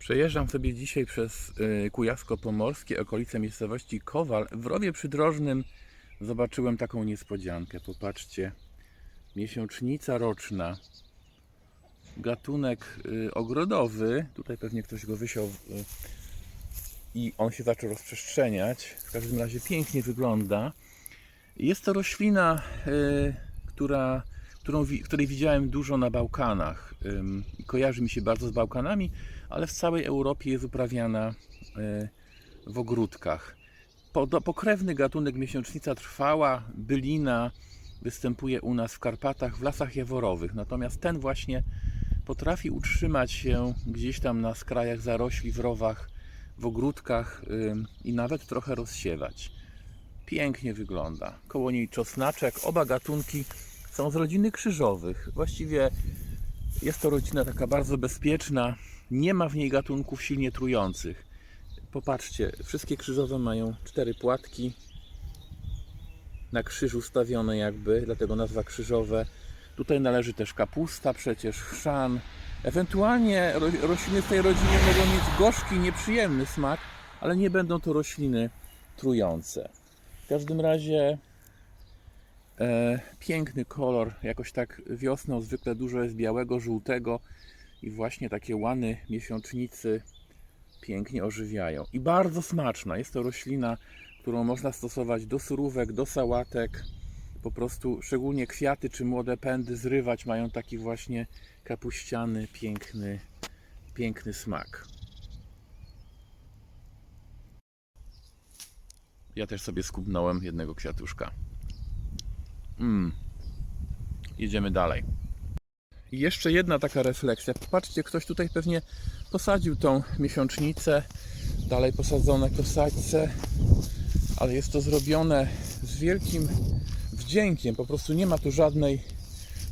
Przejeżdżam sobie dzisiaj przez y, Kujawsko-Pomorskie, okolice miejscowości Kowal. W rowie przydrożnym zobaczyłem taką niespodziankę. Popatrzcie, miesiącznica roczna. Gatunek y, ogrodowy. Tutaj pewnie ktoś go wysiał y, i on się zaczął rozprzestrzeniać. W każdym razie pięknie wygląda. Jest to roślina, która, którą, której widziałem dużo na Bałkanach. Kojarzy mi się bardzo z Bałkanami, ale w całej Europie jest uprawiana y, w ogródkach. Pokrewny gatunek miesiącznica trwała, bylina, występuje u nas w Karpatach, w lasach jaworowych. Natomiast ten właśnie potrafi utrzymać się gdzieś tam na skrajach zarośli, w rowach, w ogródkach i nawet trochę rozsiewać. Pięknie wygląda. Koło niej czosnaczek. Oba gatunki są z rodziny krzyżowych. Właściwie jest to rodzina taka bardzo bezpieczna. Nie ma w niej gatunków silnie trujących. Popatrzcie, wszystkie krzyżowe mają cztery płatki na krzyżu stawione jakby, dlatego nazwa krzyżowe. Tutaj należy też kapusta, przecież chrzan. Ewentualnie ro- rośliny w tej rodzinie mogą mieć gorzki, nieprzyjemny smak, ale nie będą to rośliny trujące. W każdym razie piękny kolor, jakoś tak wiosną zwykle dużo jest białego, żółtego i właśnie takie łany miesiącznicy pięknie ożywiają. I bardzo smaczna. Jest to roślina, którą można stosować do surówek, do sałatek. Po prostu szczególnie kwiaty czy młode pędy zrywać mają taki właśnie kapuściany, piękny, piękny smak. Ja też sobie skubnąłem jednego kwiatuszka. Mm. Jedziemy dalej. I jeszcze jedna taka refleksja. Popatrzcie, ktoś tutaj pewnie posadził tą miesiącznicę, dalej posadzone kosaćce, ale jest to zrobione z wielkim wdziękiem. Po prostu nie ma tu żadnej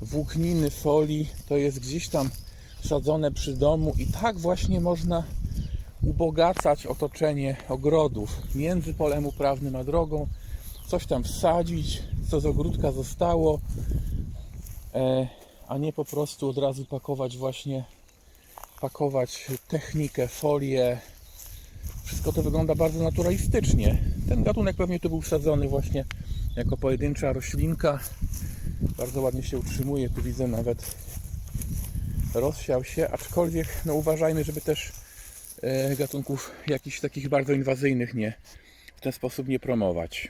włókniny, folii. To jest gdzieś tam sadzone przy domu i tak właśnie można ubogacać otoczenie ogrodów między polem uprawnym a drogą. Coś tam wsadzić, co z ogródka zostało, e, a nie po prostu od razu pakować właśnie pakować technikę, folię. Wszystko to wygląda bardzo naturalistycznie. Ten gatunek pewnie tu był wsadzony właśnie jako pojedyncza roślinka. Bardzo ładnie się utrzymuje. Tu widzę nawet rozsiał się, aczkolwiek no uważajmy, żeby też e, gatunków jakichś takich bardzo inwazyjnych nie w ten sposób nie promować.